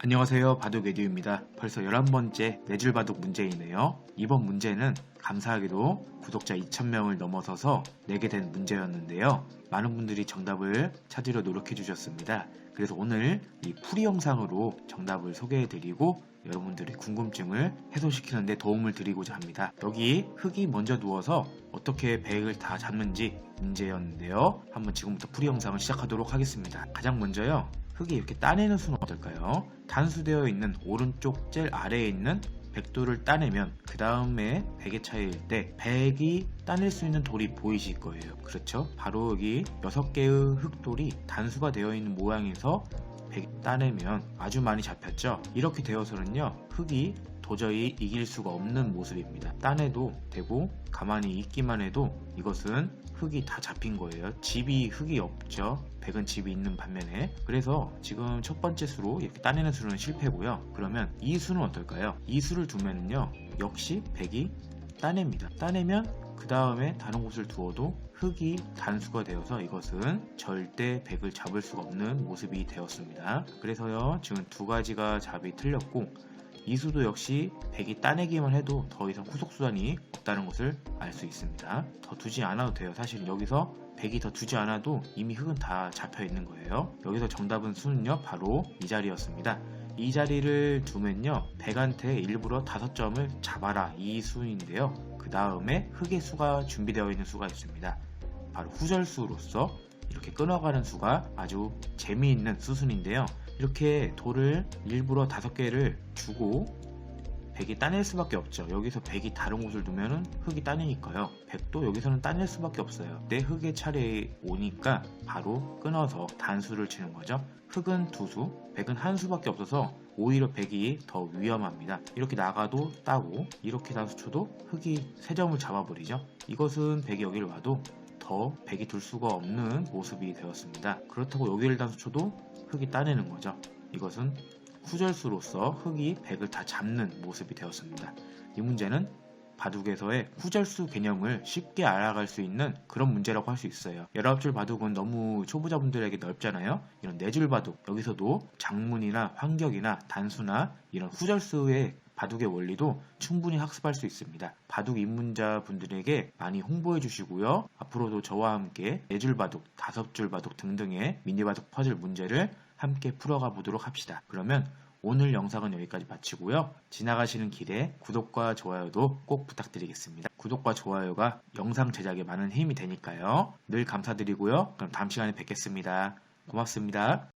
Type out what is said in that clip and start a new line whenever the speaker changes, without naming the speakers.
안녕하세요. 바둑 에듀입니다. 벌써 11번째 네줄 바둑 문제이네요. 이번 문제는 감사하게도 구독자 2,000명을 넘어서서 내게 된 문제였는데요. 많은 분들이 정답을 찾으려 노력해 주셨습니다. 그래서 오늘 이 풀이 영상으로 정답을 소개해 드리고 여러분들의 궁금증을 해소시키는데 도움을 드리고자 합니다. 여기 흙이 먼저 누워서 어떻게 백을 다 잡는지 문제였는데요. 한번 지금부터 풀이 영상을 시작하도록 하겠습니다. 가장 먼저요 흙이 이렇게 따내는 수는 어떨까요? 단수되어 있는 오른쪽 제일 아래에 있는 백돌을 따내면 그 다음에 백의 차이일 때 백이 따낼 수 있는 돌이 보이실 거예요. 그렇죠? 바로 여기 6개의 흙돌이 단수가 되어 있는 모양에서 백이 따내면 아주 많이 잡혔죠? 이렇게 되어서는요 흙이 도저히 이길 수가 없는 모습입니다. 따내도 되고 가만히 있기만 해도 이것은 흙이 다 잡힌 거예요. 집이 흙이 없죠. 백은 집이 있는 반면에 그래서 지금 첫 번째 수로 이렇게 따내는 수는 실패고요. 그러면 이 수는 어떨까요? 이 수를 두면은요 역시 백이 따냅니다. 따내면 그 다음에 다른 곳을 두어도 흙이 단수가 되어서 이것은 절대 백을 잡을 수가 없는 모습이 되었습니다. 그래서요 지금 두 가지가 잡이 틀렸고 이 수도 역시 백이 따내기만 해도 더 이상 후속 수단이 없다는 것을 알 수 있습니다. 더 두지 않아도 돼요. 사실 여기서 백이 더 두지 않아도 이미 흙은 다 잡혀 있는 거예요. 여기서 정답은 수는요 바로 이 자리였습니다. 이 자리를 두면요 백한테 일부러 다섯 점을 잡아라 이 수인데요. 그 다음에 흙의 수가 준비되어 있는 수가 있습니다. 바로 후절수로서 이렇게 끊어가는 수가 아주 재미있는 수순인데요. 이렇게 돌을 일부러 다섯 개를 주고 백이 따낼 수밖에 없죠. 여기서 백이 다른 곳을 두면은 흙이 따내니까요. 백도 여기서는 따낼 수밖에 없어요. 내 흙의 차례에 오니까 바로 끊어서 단수를 치는 거죠. 흙은 두 수, 백은 한 수밖에 없어서 오히려 백이 더 위험합니다. 이렇게 나가도 따고 이렇게 단수 쳐도 흙이 세 점을 잡아버리죠. 이것은 백이 여기를 와도 더 백이 둘 수가 없는 모습이 되었습니다. 그렇다고 여기를 단수 쳐도 흙이 따내는 거죠. 이것은 후절수로서 흙이 백을 다 잡는 모습이 되었습니다. 이 문제는 바둑에서의 후절수 개념을 쉽게 알아갈 수 있는 그런 문제라고 할 수 있어요. 19줄 바둑은 너무 초보자분들에게 넓잖아요. 이런 4줄 바둑, 여기서도 장문이나 환격이나 단수나 이런 후절수의 바둑의 원리도 충분히 학습할 수 있습니다. 바둑 입문자 분들에게 많이 홍보해 주시고요. 앞으로도 저와 함께 4줄 바둑, 5줄 바둑 등등의 미니 바둑 퍼즐 문제를 함께 풀어가 보도록 합시다. 그러면 오늘 영상은 여기까지 마치고요. 지나가시는 길에 구독과 좋아요도 꼭 부탁드리겠습니다. 구독과 좋아요가 영상 제작에 많은 힘이 되니까요. 늘 감사드리고요. 그럼 다음 시간에 뵙겠습니다. 고맙습니다.